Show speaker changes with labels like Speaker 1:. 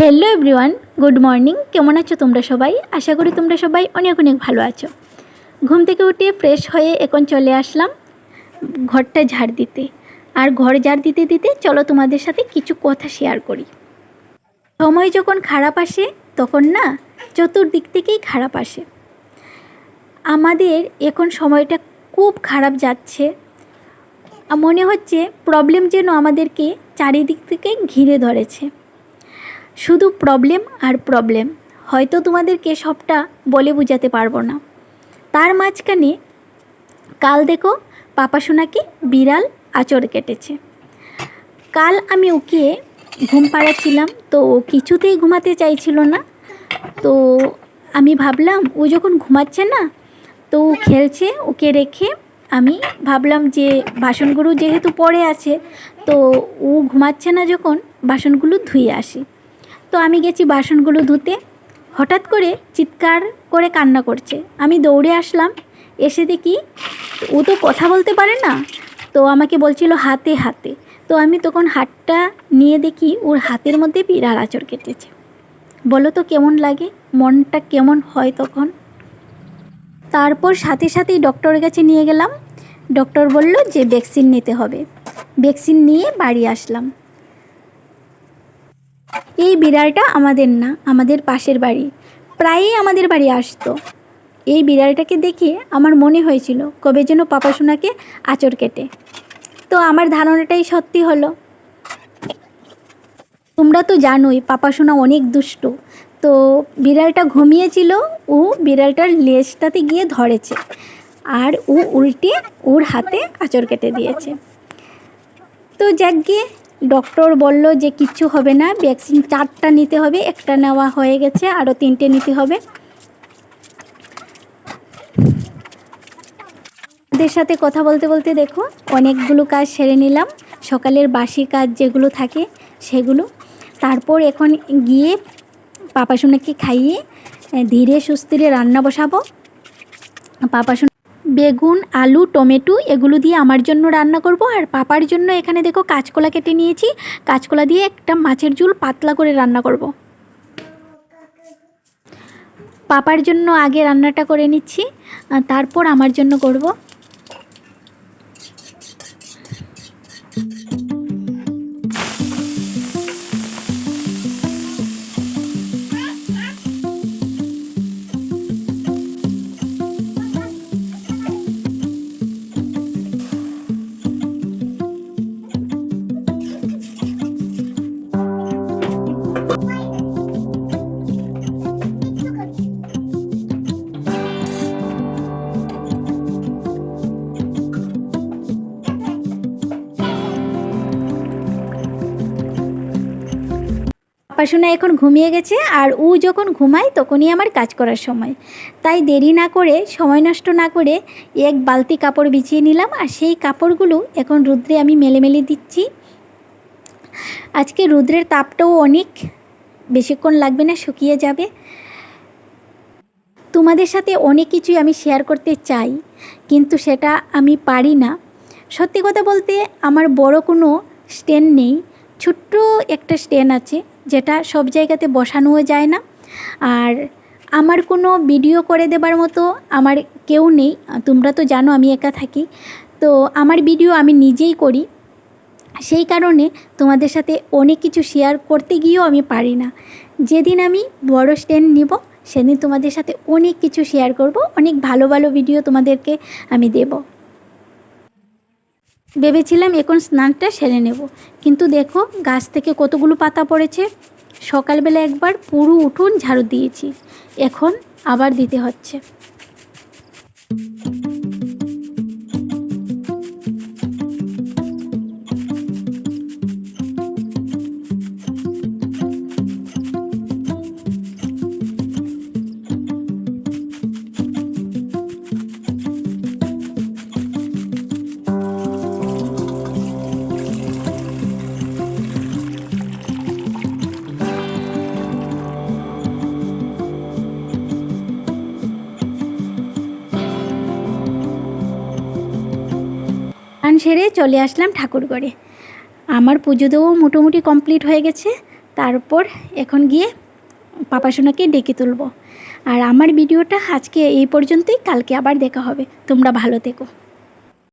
Speaker 1: Hello everyone good morning কেমন আছো তোমরা সবাই? আশা করি তোমরা সবাই অনেক অনেক ভালো আছো। ঘুম থেকে উঠে ফ্রেশ হয়ে এখন চলে আসলাম ঘরটা ঝাড় দিতে। আর ঘর ঝাড় দিতে দিতে চলো তোমাদের সাথে কিছু কথা শেয়ার করি। সময় যখন খারাপ আসে, তখন না চতুর্দিক থেকেই খারাপ আসে। আমাদের এখন সময়টা খুব খারাপ যাচ্ছে। মনে হচ্ছে প্রবলেম যেন আমাদেরকে চারিদিক থেকে ঘিরে ধরেছে। শুধু প্রবলেম আর প্রবলেম হয়তো তোমাদেরকে সবটা বলে বোঝাতে পারব না। তার মাঝখানে কাল দেখো পাপা সোনাকে বিড়াল আচর কেটেছে। কাল আমি ওকে ঘুম পাড়াচ্ছিলাম, তো ও কিছুতেই ঘুমাতে চাইছিল না। তো আমি ভাবলাম, ও যখন ঘুমাচ্ছে না, তো খেলছে, ওকে রেখে আমি ভাবলাম যে বাসনগুলো যেহেতু পড়ে আছে, তো ও ঘুমাচ্ছে না যখন, বাসনগুলো ধুয়ে আসি। তো আমি গেছি বাসনগুলো ধুতে। হঠাৎ করে চিৎকার করে কান্না করছে। আমি দৌড়ে আসলাম, এসে দেখি ও তো কথা বলতে পারে না। তো আমাকে বলছিল হাতে হাতে। তো আমি তখন হাতটা নিয়ে দেখি ওর হাতের মধ্যে বিড়াল আচর কেটেছে। বলো তো কেমন লাগে? মনটা কেমন হয় তখন? তারপর সাথে সাথেই ডক্টরের কাছে নিয়ে গেলাম। ডক্টর বলল যে ভ্যাকসিন নিতে হবে। ভ্যাকসিন নিয়ে বাড়ি আসলাম। এই বিড়ালটা আমাদের না, আমাদের পাশের বাড়ি। প্রায়ই আমাদের বাড়ি আসতো। এই বিড়ালটাকে দেখে আমার মনে হয়েছিল, কবে যেন পাপা সোনাকে আচর কেটে। তো আমার ধারণাটাই সত্যি হলো। তোমরা তো জানোই, পাপা সোনা অনেক দুষ্ট। তো বিড়ালটা ঘুমিয়েছিল, ও বিড়ালটার লেজটাতে গিয়ে ধরেছে। আর ও উল্টে ওর হাতে আচর কেটে দিয়েছে। তো যাক গিয়ে ডক্টর বলল যে কিচ্ছু হবে না ভ্যাকসিন চারটা নিতে হবে, একটা নেওয়া হয়ে গেছে, আরও তিনটে নিতে হবে। ওদের সাথে কথা বলতে বলতে দেখো, অনেকগুলো কাজ সেরে নিলাম। সকালের বাসি কাজ যেগুলো থাকে সেগুলো। তারপর এখন গিয়ে পাপা সোনাকে খাইয়ে, ধীরে সুস্থিরে রান্না বসাবো। পাপা সোনা বেগুন, আলু, টমেটো এগুলো দিয়ে আমার জন্য রান্না করব। আর পাপার জন্য এখানে দেখো কাঁচকলা কেটে নিয়েছি। কাঁচকলা দিয়ে একটা মাছের ঝুল পাতলা করে রান্না করব। পাপার জন্য আগে রান্নাটা করে নিচ্ছি। তারপর আমার জন্য করব। পাপাসোনা এখন ঘুমিয়ে গেছে আর ও যখন ঘুমায় তখনই আমার কাজ করার সময়। তাই দেরি না করে, সময় নষ্ট না করে এক বালতি কাপড় বিছিয়ে নিলাম আর সেই কাপড়গুলো এখন রুদ্রে আমি মেলে মেলে দিচ্ছি। আজকে রুদ্রের তাপটাও অনেক, বেশিক্ষণ লাগবে না, শুকিয়ে যাবে। তোমাদের সাথে অনেক কিছুই আমি শেয়ার করতে চাই, কিন্তু সেটা আমি পারি না। সত্যি কথা বলতে আমার বড় কোনো স্ট্যান্ড নেই, ছোট্ট একটা স্ট্যান্ড আছে যেটা সব জায়গাতে বসানোও যায় না। আর আমার কোনো ভিডিও করে দেবার মতো আমার কেউ নেই। তোমরা তো জানো আমি একা থাকি। তো আমার ভিডিও আমি নিজেই করি। সেই কারণে তোমাদের সাথে অনেক কিছু শেয়ার করতে গিয়েও আমি পারি না। যেদিন আমি বড় স্ট্যান্ড নিব, সেদিন তোমাদের সাথে অনেক কিছু শেয়ার করব। অনেক ভালো ভালো ভিডিও তোমাদেরকে আমি দেব। ভেবেছিলাম এখন স্নানটা সেরে নেব। কিন্তু দেখো, গাছ থেকে কতগুলো পাতা পড়েছে। সকালবেলা একবার পুরু উঠুন ঝাড়ু দিয়েছি। এখন আবার দিতে হচ্ছে। স্নান সেরে চলে আসলাম ঠাকুরগড়ে আমার পুজো দেওয়াও মোটামুটি কমপ্লিট হয়ে গেছে। তারপর এখন গিয়ে পাপাসোনাকে ডেকে তুলব। আর আমার ভিডিওটা আজকে এই পর্যন্তই। কালকে আবার দেখা হবে। তোমরা ভালো থেকো।